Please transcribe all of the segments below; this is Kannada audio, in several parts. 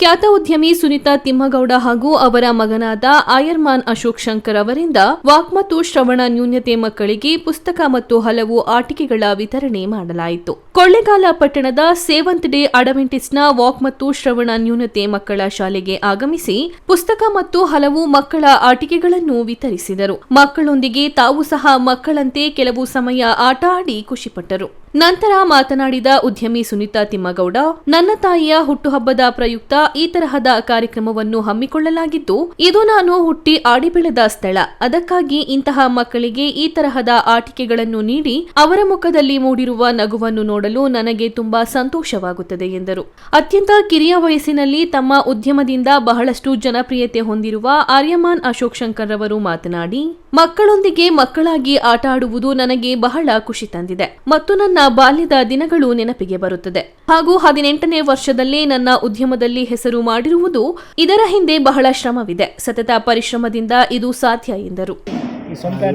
ಖ್ಯಾತ ಉದ್ಯಮಿ ಸುನಿತಾ ತಿಮ್ಮಗೌಡ ಹಾಗೂ ಅವರ ಮಗನಾದ ಆಯರ್ಮಾನ್ ಅಶೋಕ್ ಶಂಕರ್ ಅವರಿಂದ ವಾಕ್ ಮತ್ತು ಶ್ರವಣ ನ್ಯೂನ್ಯತೆ ಮಕ್ಕಳಿಗೆ ಪುಸ್ತಕ ಮತ್ತು ಹಲವು ಆಟಿಕೆಗಳ ವಿತರಣೆ ಮಾಡಲಾಯಿತು. ಕೊಳ್ಳೆಗಾಲ ಪಟ್ಟಣದ ಸೇವಂತ್ ಡೇ ಅಡವೆಂಟಿಸ್ನ ವಾಕ್ ಮತ್ತು ಶ್ರವಣ ನ್ಯೂನತೆ ಮಕ್ಕಳ ಶಾಲೆಗೆ ಆಗಮಿಸಿ ಪುಸ್ತಕ ಮತ್ತು ಹಲವು ಮಕ್ಕಳ ಆಟಿಕೆಗಳನ್ನು ವಿತರಿಸಿದರು. ಮಕ್ಕಳೊಂದಿಗೆ ತಾವು ಸಹ ಮಕ್ಕಳಂತೆ ಕೆಲವು ಸಮಯ ಆಟ ಆಡಿ ಖುಷಿಪಟ್ಟರು. ನಂತರ ಮಾತನಾಡಿದ ಉದ್ಯಮಿ ಸುನಿತಾ ತಿಮ್ಮಗೌಡ, ನನ್ನ ತಾಯಿಯ ಹುಟ್ಟುಹಬ್ಬದ ಪ್ರಯುಕ್ತ ಈ ತರಹದ ಕಾರ್ಯಕ್ರಮವನ್ನು ಹಮ್ಮಿಕೊಳ್ಳಲಾಗಿದ್ದು, ಇದು ನಾನು ಹುಟ್ಟಿ ಆಡಿಬೆಳೆದ ಸ್ಥಳ. ಅದಕ್ಕಾಗಿ ಇಂತಹ ಮಕ್ಕಳಿಗೆ ಈ ತರಹದ ಆಟಿಕೆಗಳನ್ನು ನೀಡಿ ಅವರ ಮುಖದಲ್ಲಿ ಮೂಡಿರುವ ನಗುವನ್ನು ನೋಡಲು ನನಗೆ ತುಂಬಾ ಸಂತೋಷವಾಗುತ್ತದೆ ಎಂದರು. ಅತ್ಯಂತ ಕಿರಿಯ ವಯಸ್ಸಿನಲ್ಲಿ ತಮ್ಮ ಉದ್ಯಮದಿಂದ ಬಹಳಷ್ಟು ಜನಪ್ರಿಯತೆ ಹೊಂದಿರುವ ಆರ್ಯಮಾನ್ ಅಶೋಕ್ ಶಂಕರ್ ರವರು ಮಾತನಾಡಿ, ಮಕ್ಕಳೊಂದಿಗೆ ಮಕ್ಕಳಾಗಿ ಆಟ ಆಡುವುದು ನನಗೆ ಬಹಳ ಖುಷಿ ತಂದಿದೆ ಮತ್ತು ನನ್ನ ಬಾಲ್ಯದ ದಿನಗಳು ನೆನಪಿಗೆ ಬರುತ್ತದೆ. ಹಾಗೂ ಹದಿನೆಂಟನೇ ವರ್ಷದಲ್ಲೇ ನನ್ನ ಉದ್ಯಮದಲ್ಲಿ ಹೆಸರು ಮಾಡಿರುವುದು ಇದರ ಹಿಂದೆ ಬಹಳ ಶ್ರಮವಿದೆ. ಸತತ ಪರಿಶ್ರಮದಿಂದ ಇದು ಸಾಧ್ಯ ಎಂದರು.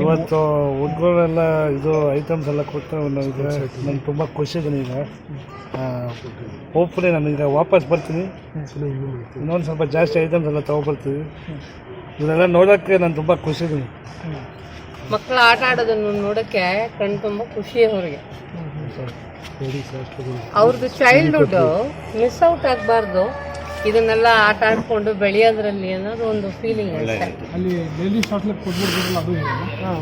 ಇವತ್ತು ಹುಡುಗರೆಲ್ಲ ಇದು ಐಟಮ್ಸ್ ಎಲ್ಲ ಕೊಟ್ಟು ನನಗೆ ನಾನು ತುಂಬ ಖುಷಿ ಇದೆ ಈಗ ಹೋಪ್ಫುಲಿ ನಾನು ಈಗ ವಾಪಸ್ ಬರ್ತೀನಿ. ಇನ್ನೊಂದು ಸ್ವಲ್ಪ ಜಾಸ್ತಿ ಐಟಮ್ಸ್ ಎಲ್ಲ ತೊಗೊಬರ್ತೀವಿ ಇದೆಲ್ಲ ನೋಡೋಕ್ಕೆ ನಾನು ತುಂಬ ಖುಷಿ ಇದ್ದೀನಿ ಮಕ್ಕಳು ಆಟ ಆಡೋದನ್ನು ನೋಡೋಕ್ಕೆ ಕಣ್ಣು ತುಂಬ ಖುಷಿ ಅವ್ರಿಗೆ. ಅವ್ರದ್ದು ಚೈಲ್ಡ್ಹುಡ್ ಮಿಸ್ ಔಟ್ ಆಗಬಾರ್ದು. ಇದನ್ನೆಲ್ಲ ಆಟ ಆಡ್ಕೊಂಡು ಬೆಳೆಯೋದ್ರಲ್ಲಿ ಅನ್ನೋದು ಒಂದು ಫೀಲಿಂಗ್ ಅಷ್ಟೇ.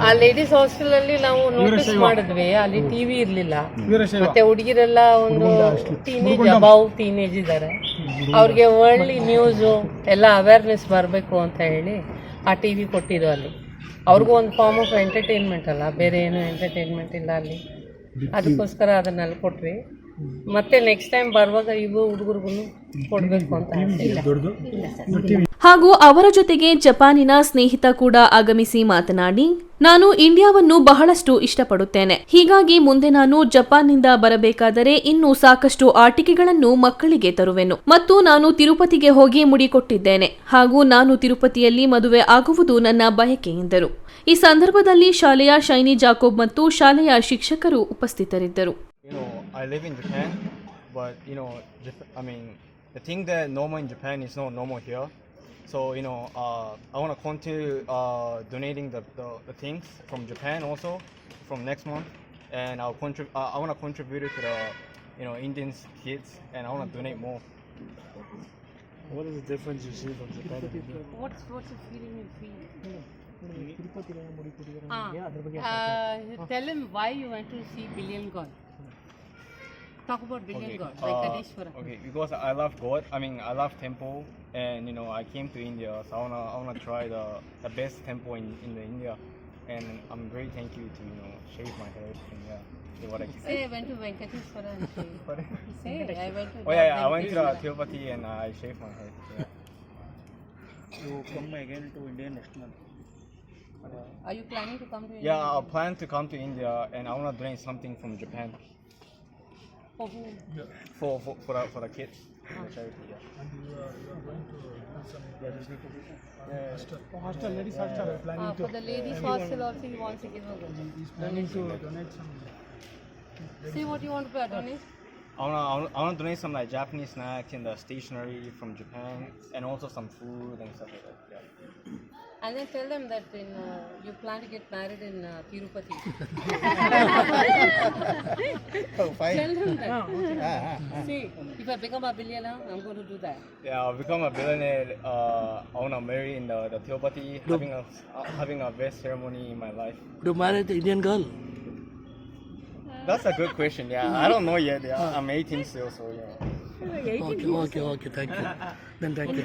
ಆ ಲೇಡೀಸ್ ಹಾಸ್ಟೆಲ್ ಅಲ್ಲಿ ನಾವು ನೋಟಿಸ್ ಮಾಡಿದ್ವಿ ಅಲ್ಲಿ ಟಿವಿ ಇರ್ಲಿಲ್ಲ. ಮತ್ತೆ ಹುಡುಗಿರೆಲ್ಲ ಒಂದು ಟೀನೇಜ್ ಅಬೌವ್ ಟೀನೇಜ್ ಇದ್ದಾರೆ. ಅವ್ರಿಗೆ ವರ್ಲ್ಡ್ಲಿ ನ್ಯೂಸ್ ಎಲ್ಲ ಅವೇರ್ನೆಸ್ ಬರಬೇಕು ಅಂತ ಹೇಳಿ ಆ ಟಿವಿ ಕೊಟ್ಟಿದ್ದು ಅಲ್ಲಿ. ಅವ್ರಿಗೂ ಒಂದು ಫಾರ್ಮ್ ಆಫ್ ಎಂಟರ್ಟೈನ್ಮೆಂಟ್ ಅಲ್ಲ ಬೇರೆ ಏನು ಎಂಟರ್ಟೈನ್ಮೆಂಟ್ ಇಲ್ಲ ಅಲ್ಲಿ. ಅದಕ್ಕೋಸ್ಕರ ಅದನ್ನೆಲ್ಲ ಕೊಟ್ವಿ. ಮತ್ತೆ ನೆಕ್ಸ್ಟ್ ಟೈಮ್ ಬರುವಾಗ ಇವು ಹುಡುಗರಿಗೂ ಕೊಡಬೇಕು ಅಂತ ಇದೆ. ಹಾಗೂ ಅವರ ಜೊತೆಗೆ ಜಪಾನಿನ ಸ್ನೇಹಿತ ಕೂಡ ಆಗಮಿಸಿ ಮಾತನಾಡಿ ನಾನು ಇಂಡಿಯಾವನ್ನು ಬಹಳಷ್ಟು ಇಷ್ಟಪಡುತ್ತೇನೆ. ಹೀಗಾಗಿ ಮುಂದೆ ನಾನು ಜಪಾನ್ನಿಂದ ಬರಬೇಕಾದರೆ ಇನ್ನೂ ಸಾಕಷ್ಟು ಆಟಿಕೆಗಳನ್ನು ಮಕ್ಕಳಿಗೆ ತರುವೆನು. ಮತ್ತು ನಾನು ತಿರುಪತಿಗೆ ಹೋಗಿ ಮುಡಿಕೊಟ್ಟಿದ್ದೇನೆ. ಹಾಗೂ ನಾನು ತಿರುಪತಿಯಲ್ಲಿ ಮದುವೆ ಆಗುವುದು ನನ್ನ ಬಯಕೆ ಎಂದರು. ಈ ಸಂದರ್ಭದಲ್ಲಿ ಶಾಲೆಯ ಶೈನಿ ಜಾಕೋಬ್ ಮತ್ತು ಶಾಲೆಯ ಶಿಕ್ಷಕರು ಉಪಸ್ಥಿತರಿದ್ದರು. I live in Japan, but you know, Jap- I mean, the thing that normal in Japan is not normal here. So you know, uh, I want to continue uh, donating the, the, the things from Japan also from next month, and I'll contribute. Uh, I want to contribute to the you know Indian kids, and I want to donate more. What is the difference you see from Japan and India? What's what's the feeling you feel? Ah, uh, tell him why you went to see Billion God. Talk about Billion God, Uh, Venkateshwara. okay, because I love God. I mean, I love temple, and you know, I came to India, so I wanna I wanna try the, the best temple in, in the India, and I'm very thank you to you know shave my head and yeah, what I can. Say I went to Venkateshwara and shave. Say I went to. Oh yeah, yeah, I went to the Tirupati and I shaved my head. Yeah. You come again to India next month. Are you planning to come to India? Yeah, I plan to come to India and I wanna donate something from Japan for. For for for ah. for kids. Ah, for the ladies yeah. a good. He's planning to donate some. See what you want to donate. I want I want donate some like Japanese snacks and the stationery from Japan and also some food and stuff like that. And then tell them that in uh, you plan to get married in uh, Tirupati. Oh, fine. Tell them that. See, if I become a billionaire, I'm going to do that. Yeah, I'll become a billionaire. Uh, I wanna marry in the, the Tirupati, having a uh, having a best ceremony in my life. You marry the Indian girl? That's a good question. Yeah, I don't know yet. Yeah, I'm 18 still, so yeah. Okay, okay, okay, thank you. Then thank you.